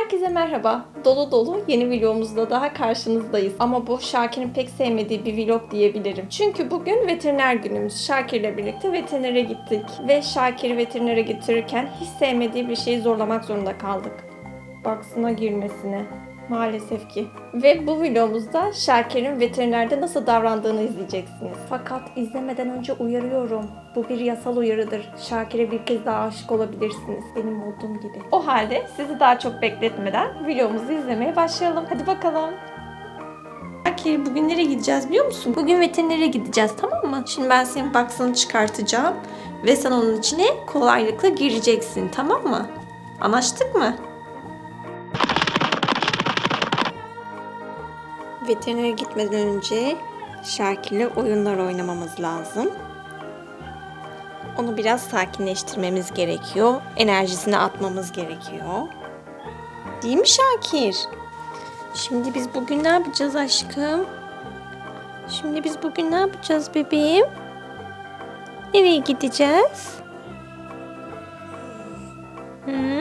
Herkese merhaba. Dolu dolu yeni videomuzda daha karşınızdayız. Ama bu Şakir'in pek sevmediği bir vlog diyebilirim. Çünkü bugün veteriner günümüz. Şakir'le birlikte veterinere gittik. Ve Şakir'i veterinere getirirken hiç sevmediği bir şeyi zorlamak zorunda kaldık. Baksına girmesine. Maalesef ki. Ve bu videomuzda Şakir'in veterinerde nasıl davrandığını izleyeceksiniz. Fakat izlemeden önce uyarıyorum. Bu bir yasal uyarıdır. Şakir'e bir kez daha aşık olabilirsiniz. Benim olduğum gibi. O halde sizi daha çok bekletmeden videomuzu izlemeye başlayalım. Hadi bakalım. Şakir bugün nereye gideceğiz biliyor musun? Bugün veterinere gideceğiz tamam mı? Şimdi ben senin box'ını çıkartacağım. Ve sen onun içine kolaylıkla gireceksin tamam mı? Anlaştık mı? Veterinere gitmeden önce Şakir'le oyunlar oynamamız lazım. Onu biraz sakinleştirmemiz gerekiyor. Enerjisini atmamız gerekiyor. Değil mi Şakir? Şimdi biz bugün ne yapacağız aşkım? Şimdi biz bugün ne yapacağız bebeğim? Nereye gideceğiz? Hı?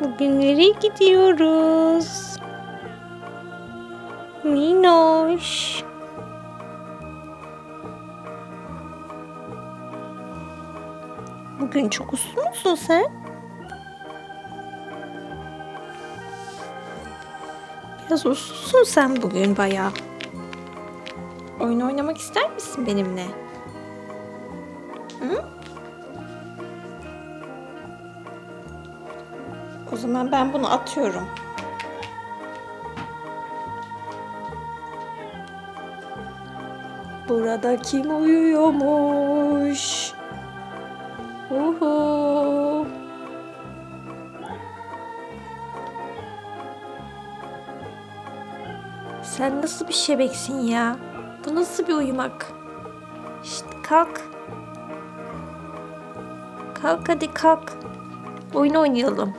Bugün nereye gidiyoruz? Minoş. Bugün çok uslu musun sen? Biraz uslusun sen bugün bayağı. Oyun oynamak ister misin benimle? Hı? O zaman ben bunu atıyorum. Burada kim uyuyormuş? Uhu. Sen nasıl bir şebeksin ya? Bu nasıl bir uyumak? İşte kalk. Kalk hadi kalk. Oyun oynayalım.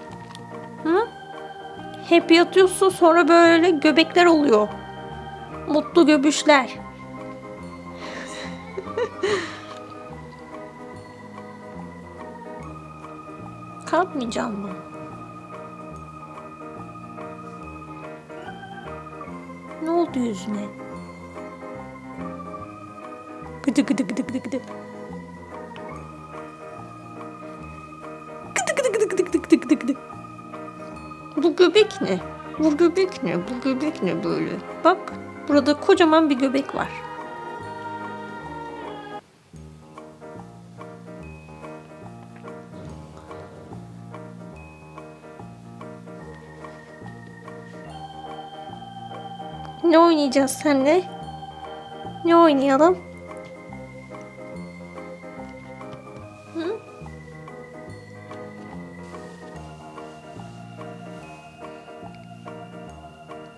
Hı? Hep yatıyorsun sonra böyle göbekler oluyor. Mutlu göbüşler. Kalkmayacağım mı? Ne oldu yüzüne? Gıdı gıdı gıdı gıdı gıdı. Gıdı gıdı gıdı gıdı gıdı gıdı gıdı gıdı. Bu göbek ne? Bu göbek ne? Bu göbek ne böyle? Bak burada kocaman bir göbek var. Oynayacağız senle? Ne oynayalım?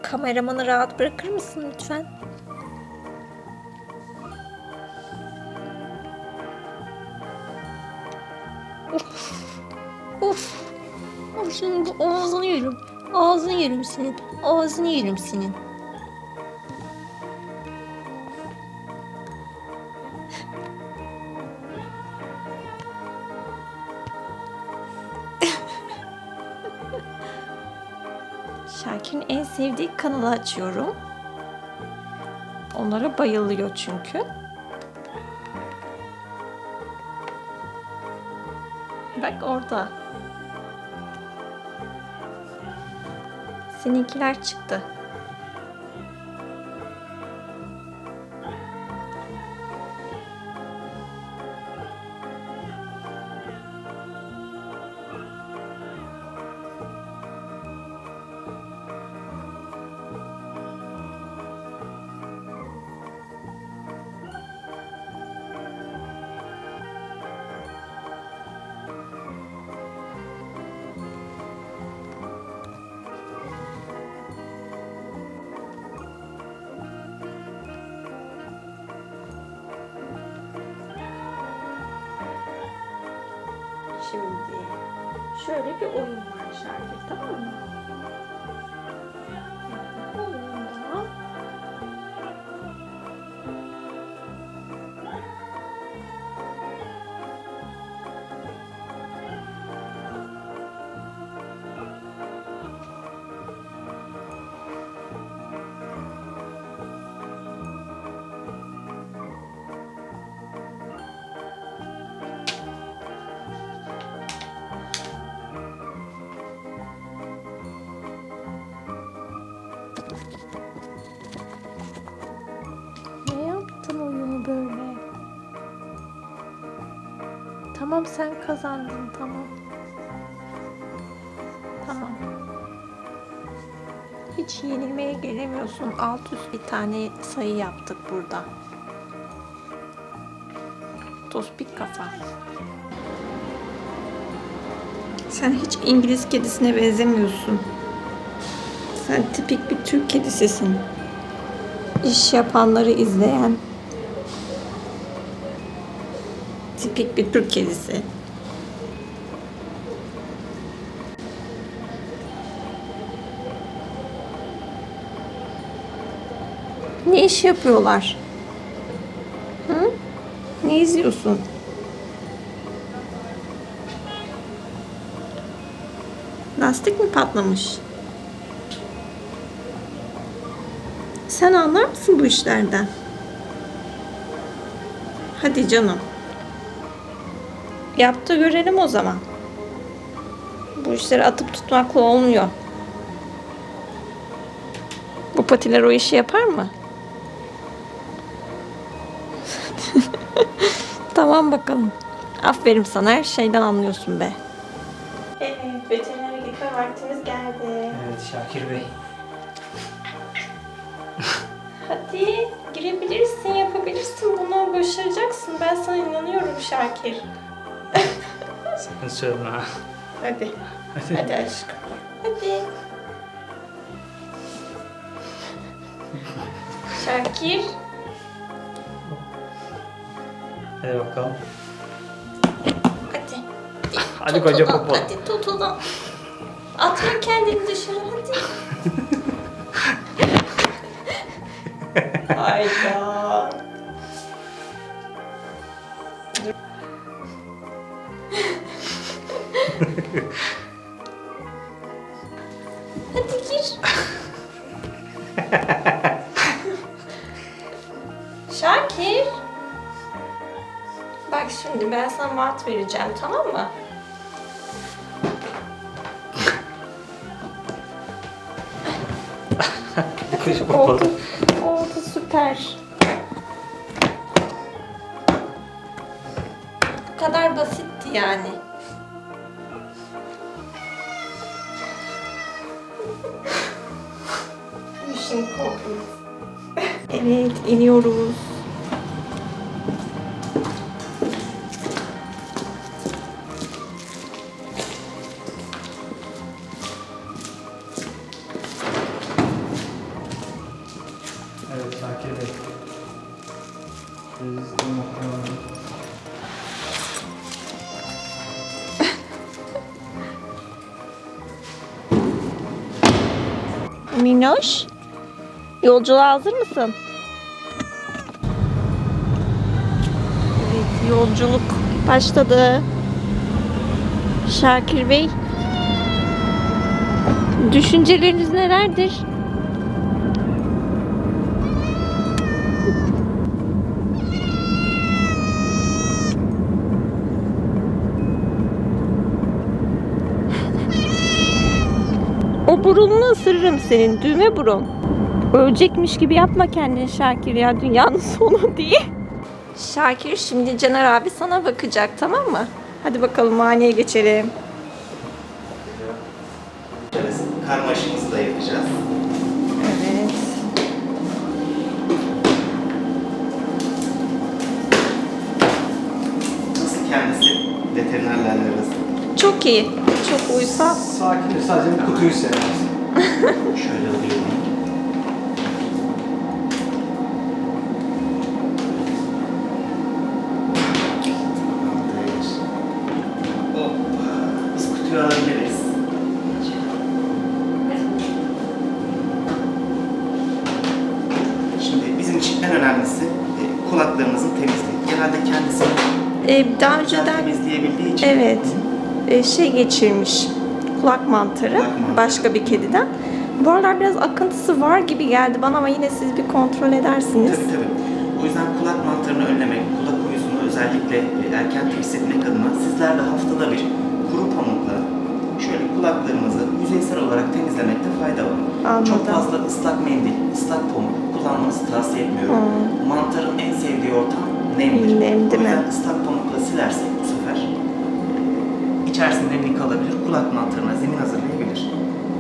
Kameramanı rahat bırakır mısın lütfen? Of. Of. Of bu ağzını yerim. Ağzını yerim senin. Ağzını yerim senin. Kanalı açıyorum. Onlara bayılıyor çünkü. Bak orada. Seninkiler çıktı. Şöyle bir oyun var Şakir tamam mı? Tamam sen kazandın tamam. Tamam. Hiç yenilmeye gelemiyorsun. Alt üst bir tane sayı yaptık burada. Tospik kafa. Sen hiç İngiliz kedisine benzemiyorsun. Sen tipik bir Türk kedisisin. İş yapanları izleyen tipik bir Türk kedisi. Ne iş yapıyorlar? Hı? Ne izliyorsun? Lastik mi patlamış? Sen anlar mısın bu işlerden? Hadi canım. Yap da görelim o zaman. Bu işleri atıp tutmakla olmuyor. Bu patiler o işi yapar mı? tamam bakalım. Aferin sana her şeyden anlıyorsun be. Evet, veterinere gitme vaktimiz geldi. Evet Şakir Bey. Hadi girebilirsin, yapabilirsin bunu, başaracaksın. Ben sana inanıyorum Şakir. Sakın sövme ha. Hadi, Hadi. hadi aşkım. Hadi. Şakir. Hadi bakalım. Hadi. Hadi koca ulan, popo. Hadi tut ulan. Atma kendini dışarı hadi. Hayda. Hadi gir. Şakir. Bak şimdi ben sana mat vereceğim tamam mı? Popo. Oldu. Oldu süper. Bu kadar basitti yani. Evet, iniyoruz. Evet. Biz de bakalım. Minnoş, yolculuğa hazır mısın? Yolculuk başladı. Şakir Bey, düşünceleriniz nelerdir? O burununu ısırırım senin düğme burun. Ölecekmiş gibi yapma kendini Şakir ya dünyanın sonu diye. Şakir şimdi Caner abi sana bakacak tamam mı? Hadi bakalım muayeneye geçelim. Karmaşımızı da yapacağız. Evet. Nasıl kendisi veterinerlerle arası? Çok iyi. Çok uysal. Sakin sadece bir kutuyu sevmez. Şöyle alıyorum. Tamamdır. Hoppa. Biz kutuyu alabiliriz. Şimdi bizim için en önemlisi e, kulaklarımızın temizliği. Genelde kendisi Ee, daha önceden temizleyebildiği için evet e, şey geçirmiş. Kulak mantarı Kulak mantarı. başka bir kediden. Bu aralar biraz akıntısı var gibi geldi bana ama yine siz bir kontrol edersiniz. Tabii tabii. O yüzden kulak mantarını önlemek, kulak uyuzunu özellikle erken teşhis etmek adına sizler de haftada bir kuru pamukla şöyle kulaklarımızı yüzeysel olarak temizlemekte fayda var. Anladım. Çok fazla ıslak mendil, ıslak pamuk kullanmanızı tavsiye etmiyorum. Hmm. Mantarın en sevdiği ortam nemdir. Nem, değil o yüzden mi? ıslak pamukla silersek bu sefer içerisinde nemli kalabilir, kulak mantarına zemin hazırlayabilir.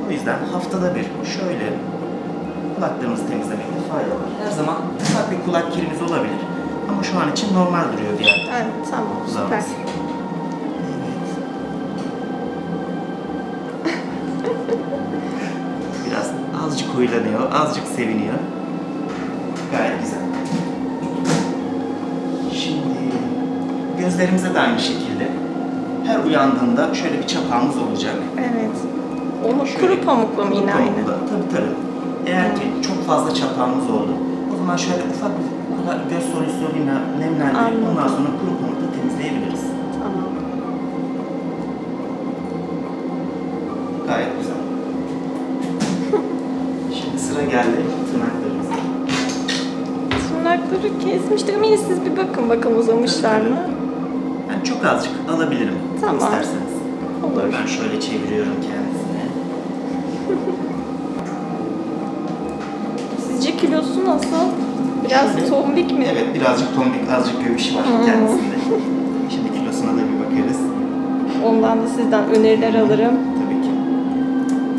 O yüzden haftada bir şöyle kulaklarımızı temizlemekte fayda var. Her zaman ufak bir kulak kirimiz olabilir. Ama şu an için normal duruyor diğer Evet, tamam süper. kulağımız. Biraz azıcık huylanıyor, azıcık seviniyor. Gayet güzel. Şimdi gözlerimize de aynı şekilde. Her uyandığında şöyle bir çapağımız olacak. Evet. Onu Şöyle kuru pamukla mı yine aynı? Tabii tabii. Eğer ki çok fazla çapağımız oldu, o zaman şöyle ufak bir göz solüsyonuyla nemlendirip ondan sonra kuru pamukla temizleyebiliriz. Tamam. Gayet güzel. Şimdi sıra geldi tırnaklarımıza. Tırnakları kesmiştik ama yine siz bir bakın bakalım uzamışlar mı? Çok azıcık alabilirim Tamam. isterseniz. Olur. Ben şöyle çeviriyorum kendisine. Sizce kilosu nasıl? Biraz Şöyle. tombik mi? Evet birazcık tombik, azıcık göğüş var Hmm. kendisinde. Şimdi kilosuna da bir bakarız. Ondan da sizden öneriler alırım. Tabii ki.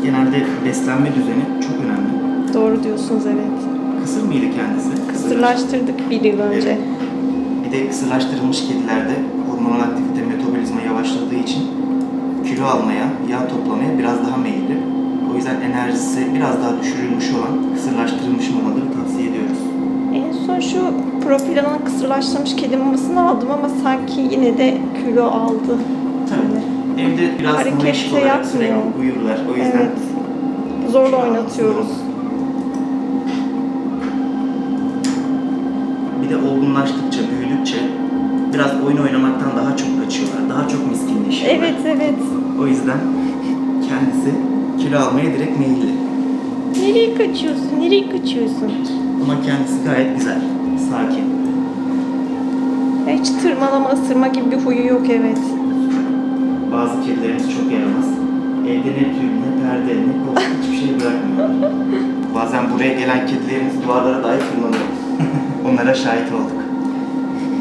Genelde beslenme düzeni çok önemli. Doğru diyorsunuz evet. Kısır mıydı kendisi? Kısırlaştırdık bir yıl önce. Bir de kısırlaştırılmış kedilerde hormonal aktivite metabolizma yavaşladığı için kilo almaya, yağ toplamaya biraz daha meyilli. O yüzden enerjisi biraz daha düşürülmüş olan kısırlaştırılmış mamaları tavsiye ediyoruz. En son şu propilanın kısırlaştırmış kedi mamasını aldım ama sanki yine de kilo aldı. Tabii. Evde biraz Hareket muheşik de olarak yapmıyor. sürekli uyurlar. O yüzden Evet. Zorla oynatıyoruz. Bir de olgunlaştıkça, büyüdükçe biraz oyun oynamaktan daha çok kaçıyorlar. Daha çok miskinleşiyorlar. Evet evet. O yüzden kendisi kilo almaya direkt meyilli. Nereye kaçıyorsun? Nereye kaçıyorsun? Ama kendisi gayet güzel, sakin. Hiç tırmalama, ısırma gibi bir huyu yok evet. Bazı kedilerimiz çok yaramaz. Evde ne tül, ne perde, ne koltuk hiçbir şey bırakmıyorlar. Bazen buraya gelen kedilerimiz duvarlara dahi tırmanıyor. Onlara şahit olduk.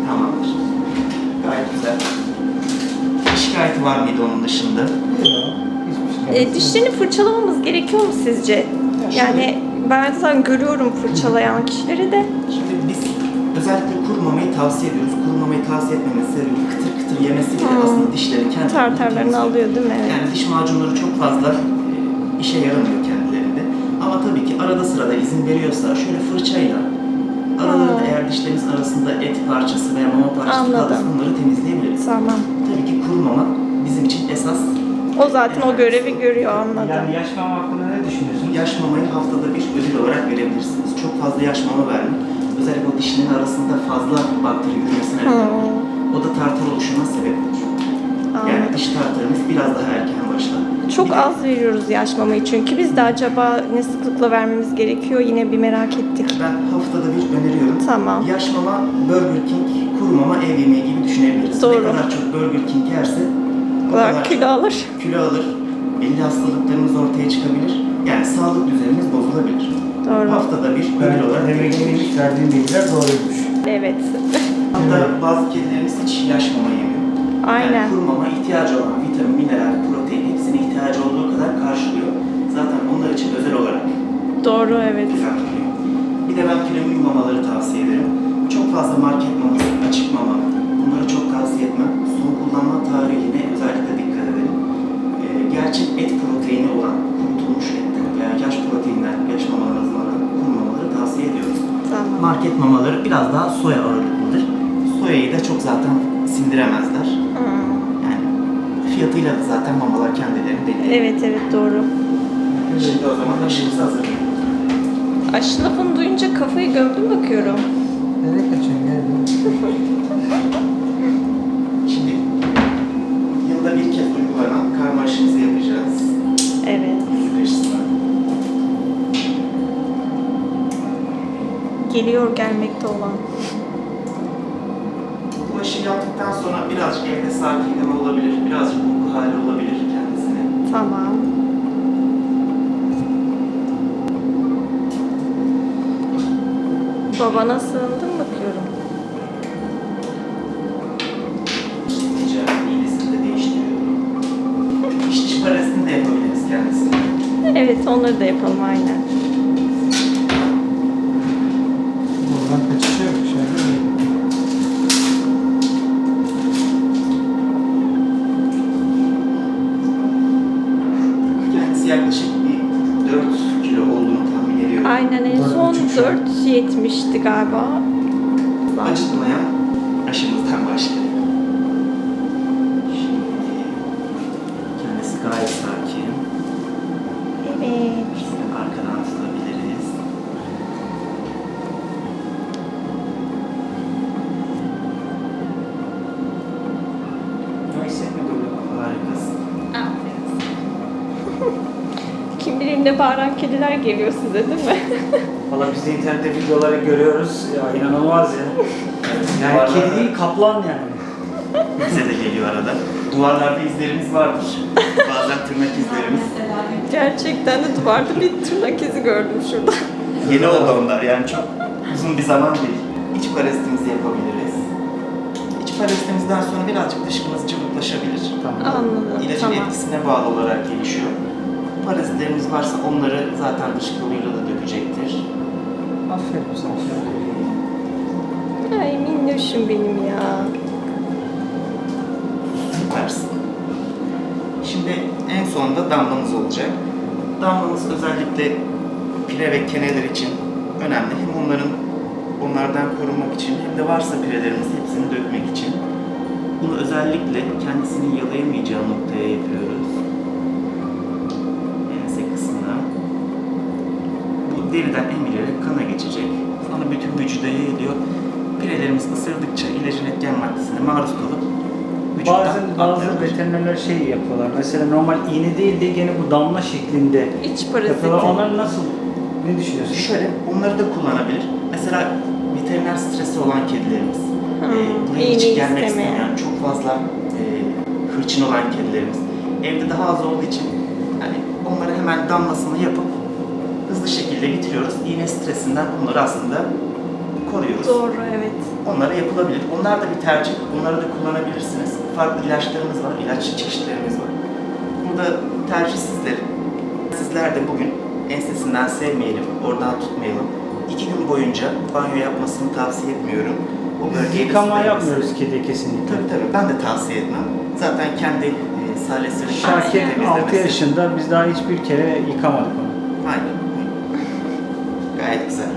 Tamamdır. Gayet güzel. Şikayeti var mıydı onun dışında? E, dişlerini fırçalamamız gerekiyor mu sizce? Yani ben zaten görüyorum fırçalayan kişileri de. Şimdi biz özellikle kuru mamayı tavsiye ediyoruz. Kuru mamayı tavsiye etmemiz sebebi kıtır kıtır yemesiyle Hmm. aslında dişleri kendi Tartarlarını alıyor değil mi? Evet. Yani diş macunları çok fazla e, işe yaramıyor kendilerinde. Ama tabii ki arada sırada izin veriyorsa şöyle fırçayla aralarda Hmm. eğer dişlerimiz arasında et parçası veya mama parçası Anladım. kalırsa bunları temizleyebiliriz. Tamam. Tabii ki kuru mama bizim için esas O zaten o görevi görüyor anladım. Yani yaş mama hakkında ne düşünüyorsun? yaş mamayı haftada bir ödül olarak verebilirsiniz. Çok fazla yaş mama vermek özellikle o dişlerin arasında fazla bakteri yürümesine neden olur. Hmm. O da tartar oluşuma sebep olur. Yani diş tartarımız biraz daha erken başlar. Çok az veriyoruz yaş mamayı çünkü biz de acaba ne sıklıkla vermemiz gerekiyor yine bir merak ettik. Ben haftada bir öneriyorum. Tamam. Yaş mama, Burger King, kuru mama, ev yemeği gibi düşünebiliriz. Doğru. Ne kadar çok Burger King yerse o kadar kadar kilo alır. kilo alır. Belli hastalıklarımız ortaya çıkabilir. Yani sağlık düzenimiz bozulabilir. Doğru. Haftada bir ödül olarak ki veriyoruz. verdiğim bilgiler doğruymuş. Evet. Hatta bazı kedilerimiz hiç yaş mama yemiyor. Aynen. Yani kuru mama ihtiyacı olan vitamin, mineral, protein ihtiyacı olduğu kadar karşılıyor. Zaten onlar için özel olarak Doğru evet. düzenleniyor. Bir de ben premium mamaları tavsiye ederim. Çok fazla market maması, açık mama bunları çok tavsiye etmem. Son kullanma tarihine özellikle dikkat edelim. Ee, gerçek et proteini olan kurutulmuş etten veya yaş proteinden yaş mamalarınızın olan kuru mamaları tavsiye ediyoruz. Tamam. Market mamaları biraz daha soya ağırlıklıdır. Soyayı da çok zaten sindiremezler. Fiyatıyla da zaten mamalar kendilerini belli. Evet evet doğru. Şimdi o zaman aşımızı hazırlayalım. Aşı lafını duyunca kafayı gömdüm bakıyorum. Nereye kaçıyorsun? Gel. Şimdi yılda bir kez uygulanan karma aşımızı yapacağız. Evet. Yüzük. Geliyor gelmekte olan. Sonra birazcık evde sakinleme olabilir, birazcık uyku hali olabilir kendisine. Tamam. Babana sığındın bakıyorum. Ticaret de değiştiriyorum. İşçi parasını da yapabiliriz kendisine. Evet onları da yapalım aynen. അപ്പോൾ Ne bağıran kediler geliyor size değil mi? Valla biz de internette videoları görüyoruz. Ya inanılmaz ya. Yani Duvarlarda- kedi değil kaplan yani. Bize de geliyor arada. Duvarlarda izlerimiz vardır. Bazen tırnak izlerimiz. Gerçekten de duvarda bir tırnak izi gördüm şurada. Yeni oldu onlar yani çok uzun bir zaman değil. İç parazitimizi yapabiliriz. İç parazitimizden sonra birazcık dışkımız cıvıklaşabilir. Tamam. Anladım. İlacın tamam. etkisine bağlı olarak gelişiyor. Parazitlerimiz varsa onları zaten dışkı yoluyla da dökecektir. Aferin sana. Ay minnoşum benim ya. Süpersin. Şimdi en sonunda damlamız olacak. Damlamız özellikle pire ve keneler için önemli. Hem onların onlardan korunmak için hem de varsa pirelerimiz hepsini dökmek için. Bunu özellikle kendisinin yalayamayacağı noktaya yapıyoruz. Deriden emilerek kana geçecek. Sonra bütün vücuda yayılıyor. Pirelerimiz ısırdıkça ilacın etken maddesine maruz kalıp Bazen bazı veterinerler şey yapıyorlar. Mesela normal iğne değil de gene bu damla şeklinde İç paraziti. yapıyorlar. Onlar nasıl? Ne düşünüyorsun? Şöyle, onları da kullanabilir. Mesela veteriner stresi olan kedilerimiz, Hmm, e, buraya iğne hiç gelmek istemeyen. istemeyen, çok fazla e, hırçın olan kedilerimiz, evde daha az olduğu için hani onlara hemen damlasını yapıp hızlı şekilde bitiriyoruz. İğne stresinden onları aslında koruyoruz. Doğru evet. Onlara yapılabilir. Onlar da bir tercih. Onları da kullanabilirsiniz. Farklı ilaçlarımız var, ilaç çeşitlerimiz var. Burada tercih sizlerin. Sizler de bugün ensesinden sevmeyelim, oradan tutmayalım. İki gün boyunca banyo yapmasını tavsiye etmiyorum. O bölgeye yıkama yapmıyoruz kediye kesinlikle. Tabii tabii ben de tavsiye etmem. Zaten kendi e, salesini temizlemesi. 6 yaşında biz daha hiçbir kere yıkamadık. Gayet güzel.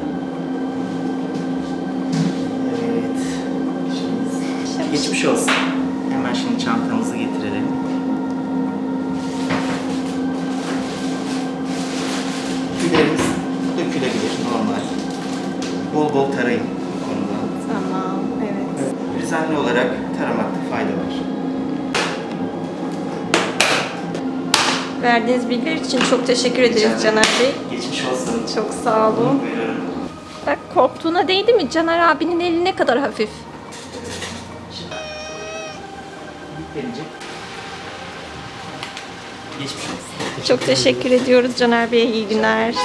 Evet. Şimdi geçmiş olsun. Hemen şimdi çantamızı getirelim. Tüylerimiz dökülebilir normal. Bol bol tarayın bu konuda. Tamam evet. Düzenli olarak taramakta fayda var. Verdiğiniz bilgiler için çok teşekkür ederiz. Caner Bey. Geçmiş olsun. Çok sağ olun. Buyurun. Bak korktuğuna değdi mi? Caner abinin eli ne kadar hafif. Gelecek. Geçmiş olsun. Çok teşekkür ediyoruz Caner Bey. İyi günler.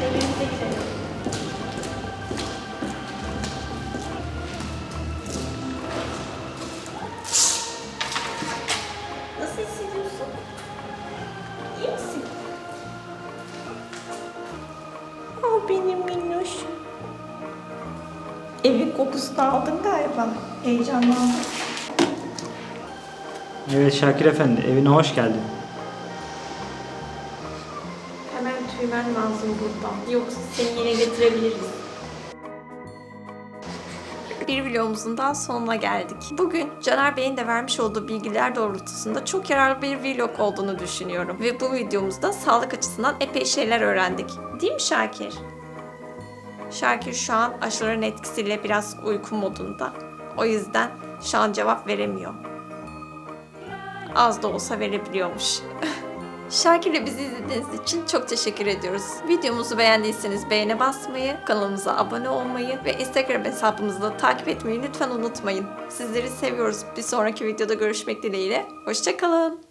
Hadi. Nasıl hissediyorsun? İyi misin? Oh benim minnoşum. Evin kokusunu aldın galiba. Heyecanlandım. Evet Şakir Efendi evine hoş geldin. Buradan. Yoksa seni yine getirebiliriz. Bir videomuzun daha sonuna geldik. Bugün Caner Bey'in de vermiş olduğu bilgiler doğrultusunda çok yararlı bir vlog olduğunu düşünüyorum. Ve bu videomuzda sağlık açısından epey şeyler öğrendik. Değil mi Şakir? Şakir şu an aşıların etkisiyle biraz uyku modunda. O yüzden şu an cevap veremiyor. Az da olsa verebiliyormuş. Şakir'le bizi izlediğiniz için çok teşekkür ediyoruz. Videomuzu beğendiyseniz beğene basmayı, kanalımıza abone olmayı ve Instagram hesabımızı da takip etmeyi lütfen unutmayın. Sizleri seviyoruz. Bir sonraki videoda görüşmek dileğiyle. Hoşçakalın.